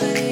Saturday.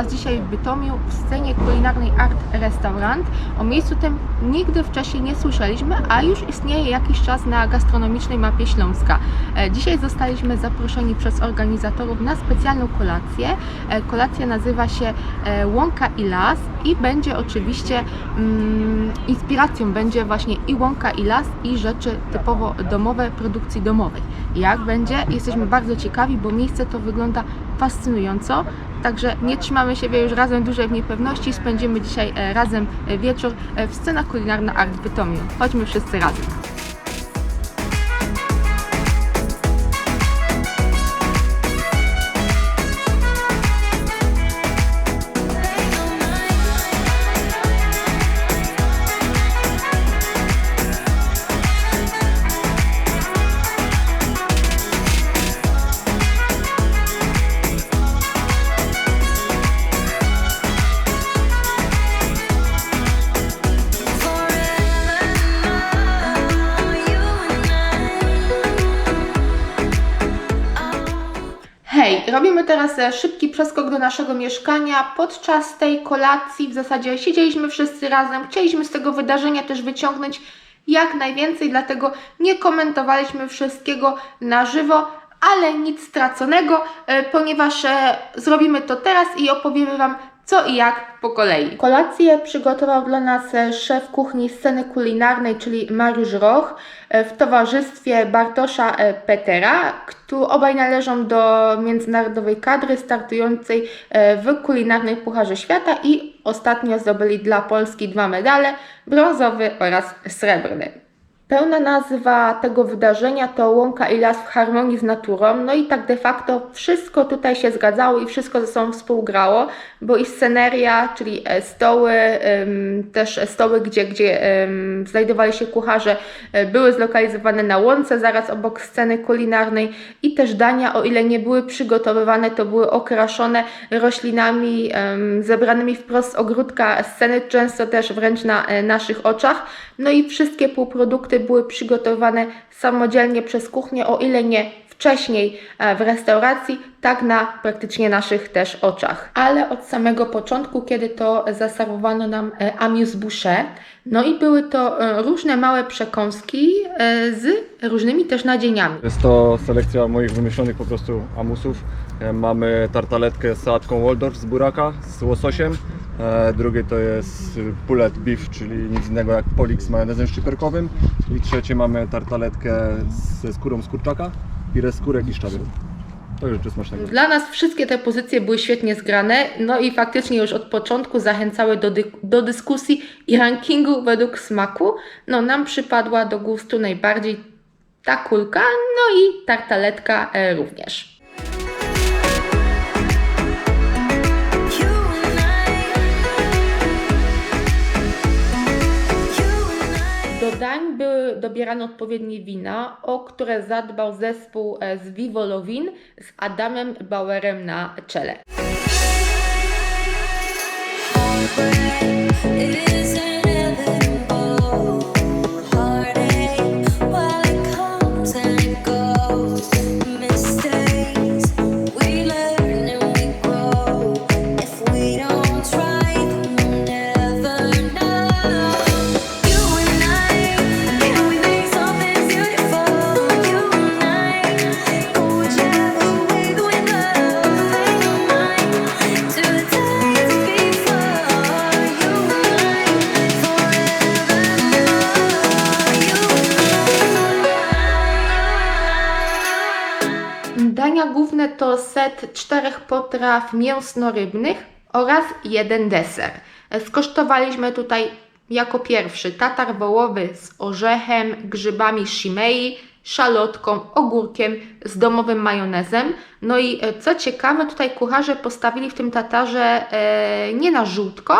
Was dzisiaj w Bytomiu w scenie kulinarnej Art Restaurant. O miejscu tym nigdy wcześniej nie słyszeliśmy, a już istnieje jakiś czas na gastronomicznej mapie Śląska. E, Dzisiaj zostaliśmy zaproszeni przez organizatorów na specjalną kolację. E, Kolacja nazywa się e, Łąka i Las i będzie oczywiście mm, inspiracją będzie właśnie i łąka i las i rzeczy typowo domowe, produkcji domowej. Jak będzie? Jesteśmy bardzo ciekawi, bo miejsce to wygląda fascynująco. Także nie trzymamy siebie już razem dłużej w niepewności. Spędzimy dzisiaj e, razem e, wieczór e, w scenach kulinarna Art w Bytomiu. Chodźmy wszyscy razem. Teraz e, szybki przeskok do naszego mieszkania. Podczas tej kolacji w zasadzie siedzieliśmy wszyscy razem. Chcieliśmy z tego wydarzenia też wyciągnąć jak najwięcej, dlatego nie komentowaliśmy wszystkiego na żywo, ale nic straconego, e, ponieważ e, zrobimy to teraz i opowiemy Wam co i jak po kolei. Kolację przygotował dla nas e, szef kuchni sceny kulinarnej, czyli Mariusz Roch, e, w towarzystwie Bartosza e, Petera, którzy obaj należą do międzynarodowej kadry startującej w kulinarnej Pucharze Świata i ostatnio zdobyli dla Polski dwa medale, brązowy oraz srebrny. Pełna nazwa tego wydarzenia to Łąka i Las w harmonii z naturą. No i tak de facto wszystko tutaj się zgadzało i wszystko ze sobą współgrało, bo i sceneria, czyli e, stoły, też stoły, gdzie, gdzie znajdowali się kucharze, e, były zlokalizowane na łące zaraz obok sceny kulinarnej i też dania, o ile nie były przygotowywane, to były okraszone roślinami zebranymi wprost z ogródka sceny, często też wręcz na e, naszych oczach. No i wszystkie półprodukty były przygotowane samodzielnie przez kuchnię, o ile nie wcześniej e, w restauracji, tak na praktycznie naszych też oczach. Ale od samego początku, kiedy to zaserwowano nam e, amuse bouche, no i były to e, różne małe przekąski z różnymi też nadzieniami. Jest to selekcja moich wymyślonych po prostu amusów. Mamy tartaletkę z sałatką Waldorf z buraka, z łososiem. Drugie to jest pulled beef, czyli nic innego jak polik z majonezem szczyperkowym. I trzecie mamy tartaletkę ze skórą z kurczaka, pire skórek i szczawią. To już rzeczy smacznego. Dla nas wszystkie te pozycje były świetnie zgrane, no i faktycznie już od początku zachęcały do, dy- do dyskusji i rankingu według smaku. No nam przypadła do gustu najbardziej ta kulka, no i tartaletka e, również. Dań były dobierane odpowiednie wina, o które zadbał zespół e, z Vivo Lovin z Adamem Bauerem na czele. It is set czterech potraw mięsno-rybnych oraz jeden deser. Skosztowaliśmy tutaj Jako pierwszy tatar wołowy z orzechem, grzybami shimei, szalotką, ogórkiem z domowym majonezem. No i e, co ciekawe, tutaj kucharze postawili w tym tatarze e, nie na żółtko,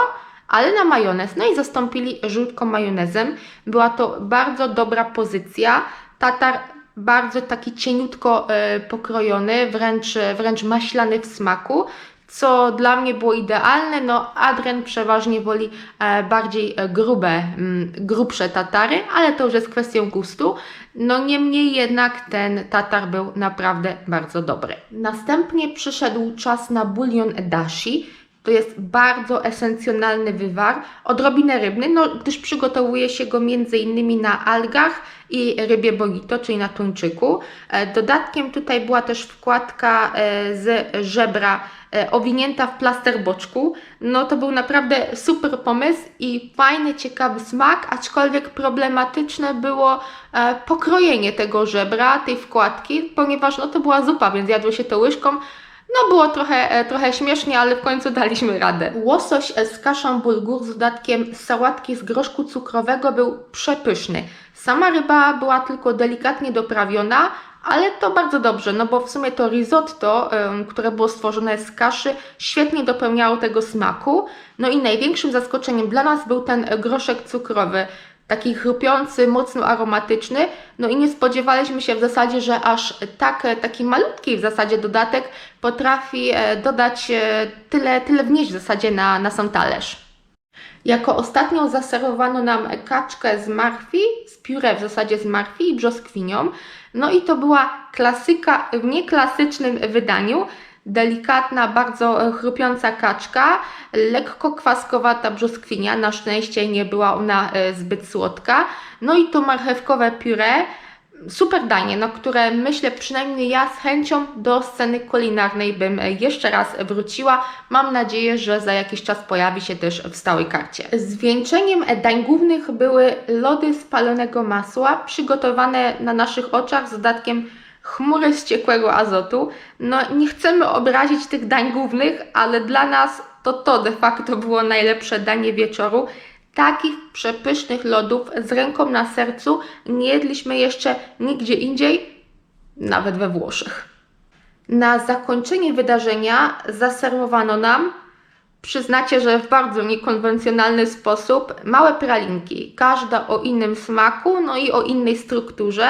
ale na majonez. No i zastąpili żółtką majonezem. Była to bardzo dobra pozycja. Tatar bardzo taki cieniutko e, pokrojony, wręcz, wręcz maślany w smaku co dla mnie było idealne. No, Adrian przeważnie woli e, bardziej e, grube, mm, grubsze tatary, ale to już jest kwestią gustu. No niemniej jednak ten tatar był naprawdę bardzo dobry. Następnie przyszedł czas na bulion dashi. To jest bardzo esencjonalny wywar, odrobinę rybny, no, gdyż przygotowuje się go m.in. na algach i rybie bonito, czyli na tuńczyku. E, Dodatkiem tutaj była też wkładka e, z żebra e, owinięta w plaster boczku. No to był naprawdę super pomysł i fajny, ciekawy smak, aczkolwiek problematyczne było pokrojenie tego żebra, tej wkładki, ponieważ no to była zupa, więc jadło się to łyżką. No było trochę, e, trochę śmiesznie, ale w końcu daliśmy radę. Łosoś z kaszą bulgur z dodatkiem sałatki z groszku cukrowego był przepyszny. Sama ryba była tylko delikatnie doprawiona, ale to bardzo dobrze, no bo w sumie to risotto, które było stworzone z kaszy, świetnie dopełniało tego smaku. No i największym zaskoczeniem dla nas był ten groszek cukrowy taki chrupiący, mocno aromatyczny. No i nie spodziewaliśmy się w zasadzie, że aż tak, taki malutki w zasadzie dodatek potrafi e, dodać e, tyle, tyle wnieść w zasadzie na, na sam talerz. Jako ostatnią zaserwowano nam kaczkę z marchwi, z pióre w zasadzie z marchwi i brzoskwinią. No i to była klasyka w nieklasycznym wydaniu. Delikatna, bardzo e, chrupiąca kaczka, lekko kwaskowata brzoskwinia, na szczęście nie była ona e, zbyt słodka. No i to marchewkowe puree, super danie, no, które myślę przynajmniej ja z chęcią do sceny kulinarnej bym e, jeszcze raz wróciła. Mam nadzieję, że za jakiś czas pojawi się też w stałej karcie. Zwieńczeniem dań głównych były lody z palonego masła, przygotowane na naszych oczach z dodatkiem chmury z ciekłego azotu. No nie chcemy obrazić tych dań głównych, ale dla nas to to de facto było najlepsze danie wieczoru. Takich przepysznych lodów z ręką na sercu nie jedliśmy jeszcze nigdzie indziej, nawet we Włoszech. Na zakończenie wydarzenia zaserwowano nam, przyznacie, że w bardzo niekonwencjonalny sposób, małe pralinki. Każda o innym smaku, no i o innej strukturze.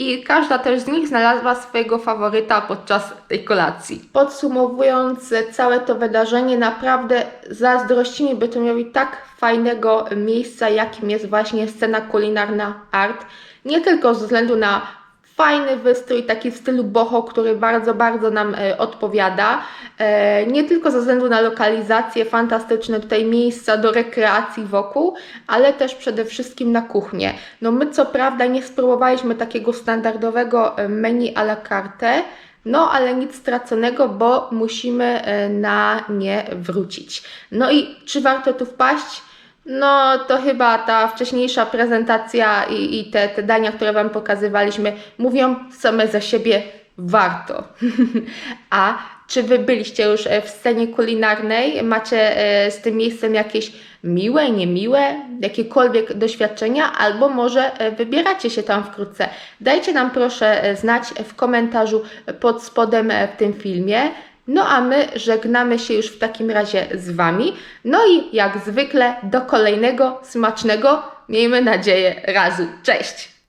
I każda też z nich znalazła swojego faworyta podczas tej kolacji. Podsumowując całe to wydarzenie, naprawdę zazdrościmy Bytomiowi tak fajnego miejsca, jakim jest właśnie scena kulinarna art. Nie tylko ze względu na fajny wystrój, taki w stylu boho, który bardzo, bardzo nam e, odpowiada. E, nie tylko ze względu na lokalizację, fantastyczne tutaj miejsca do rekreacji wokół, ale też przede wszystkim na kuchnię. No my co prawda nie spróbowaliśmy takiego standardowego e, menu à la carte, no, ale nic straconego, bo musimy na nie wrócić. No i czy warto tu wpaść? No, to chyba ta wcześniejsza prezentacja i, i te, te dania, które Wam pokazywaliśmy, mówią same za siebie warto. A czy Wy byliście już e, w scenie kulinarnej? Macie e, z tym miejscem jakieś miłe, niemiłe, jakiekolwiek doświadczenia, albo może e, wybieracie się tam wkrótce? Dajcie nam proszę znać w komentarzu pod spodem w tym filmie. No a my żegnamy się już w takim razie z Wami. No i jak zwykle do kolejnego smacznego, miejmy nadzieję, razu. Cześć!